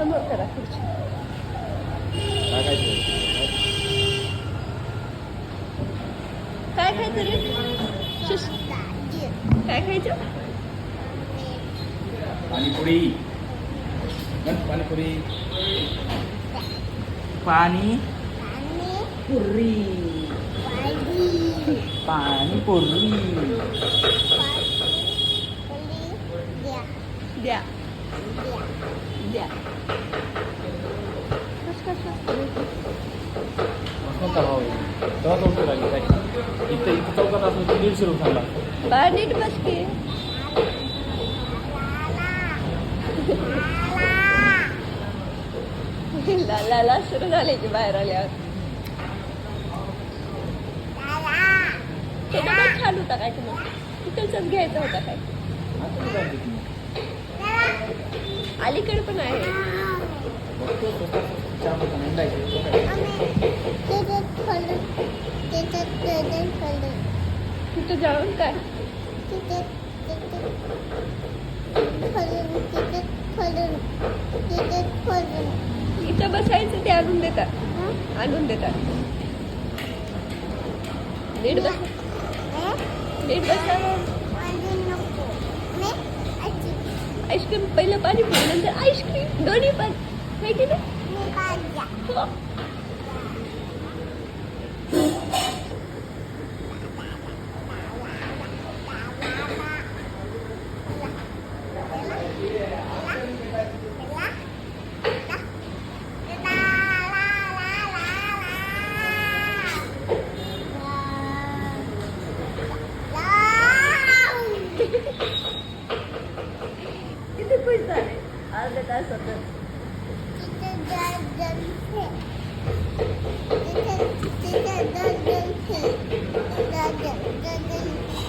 समोर करा खुर्ची काय खायचं रे शिश काय खायचं पाणीपुरी पाणीपुरी पाणी पुरी पाणीपुरी द्या द्या कोणता भाव तेव्हा चौकशी लागली काय इथं इथं चौकात दीडशे नीट बस की सुरू झाले की बाहेर आल्यावर ते डबा छान होता काय तुम्हाला तिकडचाच घ्यायचा होता काय आता मी काय देत नाही. अलीकडे पण आहे. तिथं जाऊन काय? इथं बसायचं ते आणून देतात. आणून देतात. नीट बस. नीट बसा. आईस्क्रीम पहिलं पाणी नंतर आईस्क्रीम दोन्ही पण हे की नाही हो.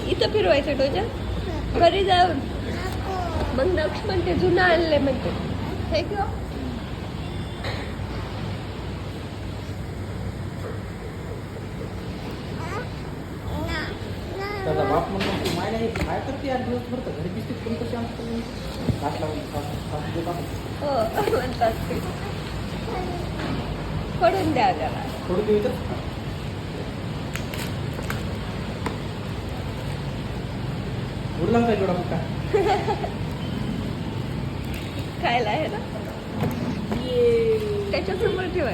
इथं फिरवायचं डोजा? घरी जाऊन. मग नक्ष म्हणते जुनं आणले म्हणते. हे किंवा त्याचा बाप म्हणून तू माय नाही काय करते यार दिवस भरतं घरी बिस्किट कोण कशी आणतो घास लावून आहे. हो म्हणतात ते. पडून द्या त्याला. थोडं देऊ तर? उडला काय जोडा फुटका खायला आहे ना? त्याच्यासमोर ठेवा.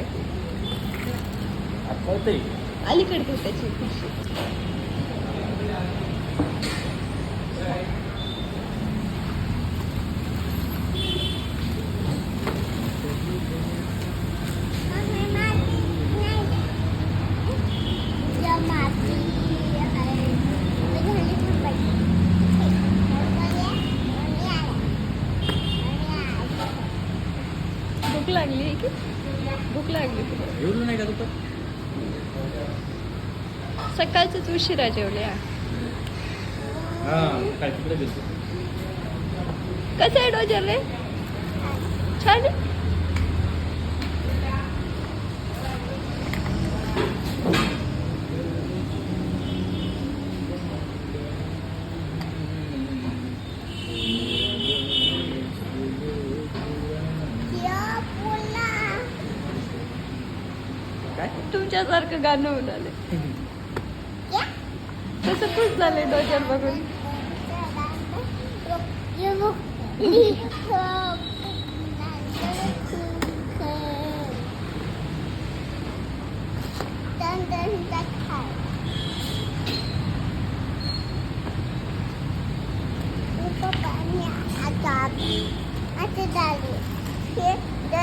आता कळतंय अलीकडे त्याची खुर्ची. भूक लागली की भूक लागली एवढं नाही का सकाळचंच उशिरा जेवले गेलो कसं आहे डोजर रे छान तुमच्यासारखं गाणं आले कसं खुश झाले डोजर बघून Papa, ini ada. Ada dari. Okay.